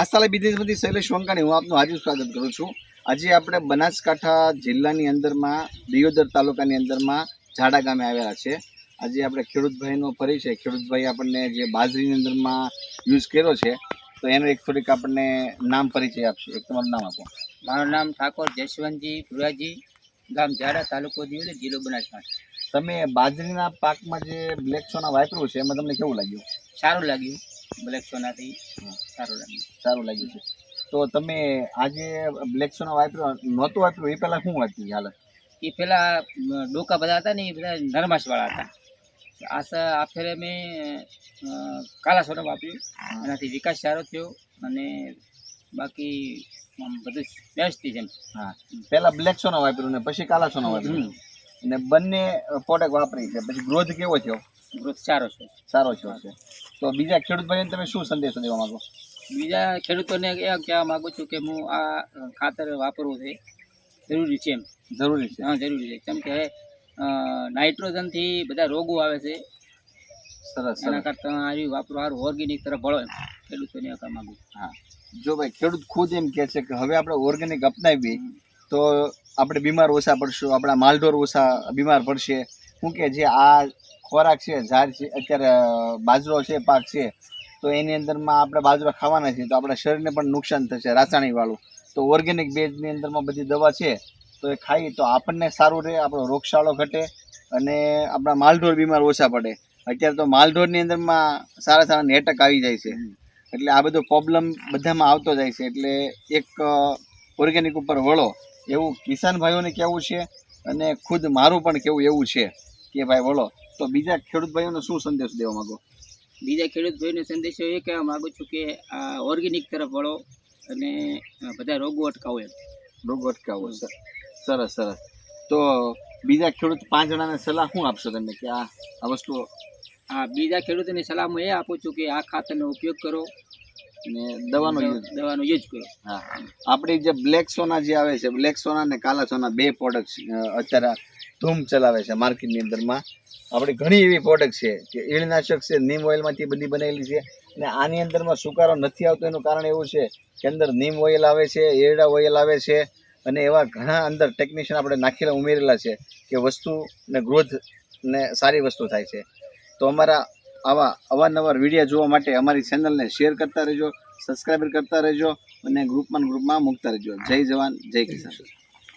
આસ્થાલય બિઝનેસમાંથી શૈલેષ વંકાણી હું આપનું હાજર સ્વાગત કરું છું. આજે આપણે બનાસકાંઠા જિલ્લાની અંદરમાં દિયોદર તાલુકાની અંદરમાં ઝાડા ગામે આવેલા છે. આજે આપણે ખેડૂતભાઈનો પરિચય ખેડૂતભાઈ આપણને જે બાજરીની અંદરમાં યુઝ કર્યો છે તો એનો એક થોડીક આપણને નામ પરિચય આપશે. એક તમારું નામ આપો. મારું નામ ઠાકોર જશવંતજી ભુરાજી ગામ ઝાડા તાલુકો દિયોદર જિલ્લો બનાસકાંઠા. તમે બાજરીના પાકમાં જે બ્લેક સોના વાપર્યું છે એમાં તમને કેવું લાગ્યું? સારું લાગ્યું. બ્લેક સોનાથી સારું લાગ્યું. સારું લાગ્યું છે. તો તમે આજે બ્લેક સોના વાપર્યો નહોતું વાપર્યું? એ પહેલાં શું વાંચ્યું હાલત એ પેલા ડોકા બધા હતા ને એ બધા નરમાશવાળા હતા. આ સ- આ ફેરે મેં કાલા સોના વાપર્યું. એનાથી વિકાસ સારો થયો અને બાકી બધું બેસ્ટ છે એમ. હા. પહેલા બ્લેક સોના વાપર્યું ને પછી કાલા સોના વાપર્યું. અને બંને પ્રોડક્ટ વાપરી છે. પછી ગ્રોથ કેવો થયો? ગ્રોથ સારો છે. સારો થયો છે તો બીજા ખેડૂત ભાઈને તમે શું સંદેશો દેવા માંગો? બીજા ખેડૂતોને એ કહેવા માગું છું કે હું આ ખાતર વાપરવું છે. જરૂરી છે એમ. જરૂરી છે. હા જરૂરી છે. કેમ કે નાઇટ્રોજનથી બધા રોગો આવે છે. સરસ એના કરતાં આ વાપરો સારું ઓર્ગેનિક તરફ ભળો એમ ખેડૂતોને કહેવા માંગુ હા. જો ભાઈ ખેડૂત ખુદ એમ કહે છે કે હવે આપણે ઓર્ગેનિક અપનાવીએ તો આપણે બીમાર ઓછા પડશું આપણા માલઢોર ઓછા બીમાર પડશે. શું કે જે આ ખોરાક છે ઝાડ છે અત્યારે બાજરો છે પાક છે તો એની અંદરમાં આપણે બાજરો ખાવાના છીએ તો આપણા શરીરને પણ નુકસાન થશે રાસાયણિકવાળું. તો ઓર્ગેનિક બેઝની અંદરમાં બધી દવા છે તો એ ખાઈએ તો આપણને સારું રહે આપણો રોગચાળો ઘટે અને આપણા માલઢોર બીમાર ઓછા પડે. અત્યારે તો માલઢોરની અંદરમાં સારા સારા નેટક આવી જાય છે. એટલે આ બધો પ્રોબ્લેમ બધામાં આવતો જાય છે એટલે એક ઓર્ગેનિક ઉપર વળો. એવું કિસાન ભાઈઓને કહેવું છે અને ખુદ મારું પણ કહેવું એવું છે કે ભાઈ વળો. તો બીજા ખેડૂત ભાઈઓને શું સંદેશ દેવા માંગો? બીજા ખેડૂત ભાઈઓને સંદેશો એ કહેવા માગું છું કે આ ઓર્ગેનિક તરફ વળો અને બધા રોગો અટકાવો એમ. રોગો અટકાવો સર. સરસ સરસ. તો બીજા ખેડૂત પાંચ જણાને સલાહ શું આપશો તમે કે આ આ વસ્તુ આ બીજા ખેડૂતોને સલાહ હું એ આપું છું કે આ ખાતરનો ઉપયોગ કરો અને દવાનો દવાનો યુઝ કરો. હા. આપણી જે બ્લેક સોના જે આવે છે બ્લેક સોના અને કાલા સોના બે પ્રોડક્ટ અત્યારે ધૂમ ચલાવે છે માર્કેટની અંદરમાં. આપણી ઘણી એવી પ્રોડક્ટ છે કે ઈળનાશક છે નીમ ઓઇલમાંથી બધી બનેલી છે. અને આની અંદરમાં સુકારો નથી આવતો, એનું કારણ એવું છે કે અંદર નીમ ઓઇલ આવે છે, એરડા ઓઇલ આવે છે અને એવા ઘણા અંદર ટેકનિશિયન આપણે નાખેલા, ઉમેરેલા છે કે વસ્તુને ગ્રોથ ને સારી વસ્તુ થાય છે. તો અમારા આવા અવારનવાર વીડિયો જોવા માટે અમારી ચેનલને શેર કરતા રહેજો સબસ્ક્રાઈબર કરતા રહેજો અને ગ્રુપમાં ગ્રુપમાં મૂકતા રહેજો. જય જવાન, જય કિસાન.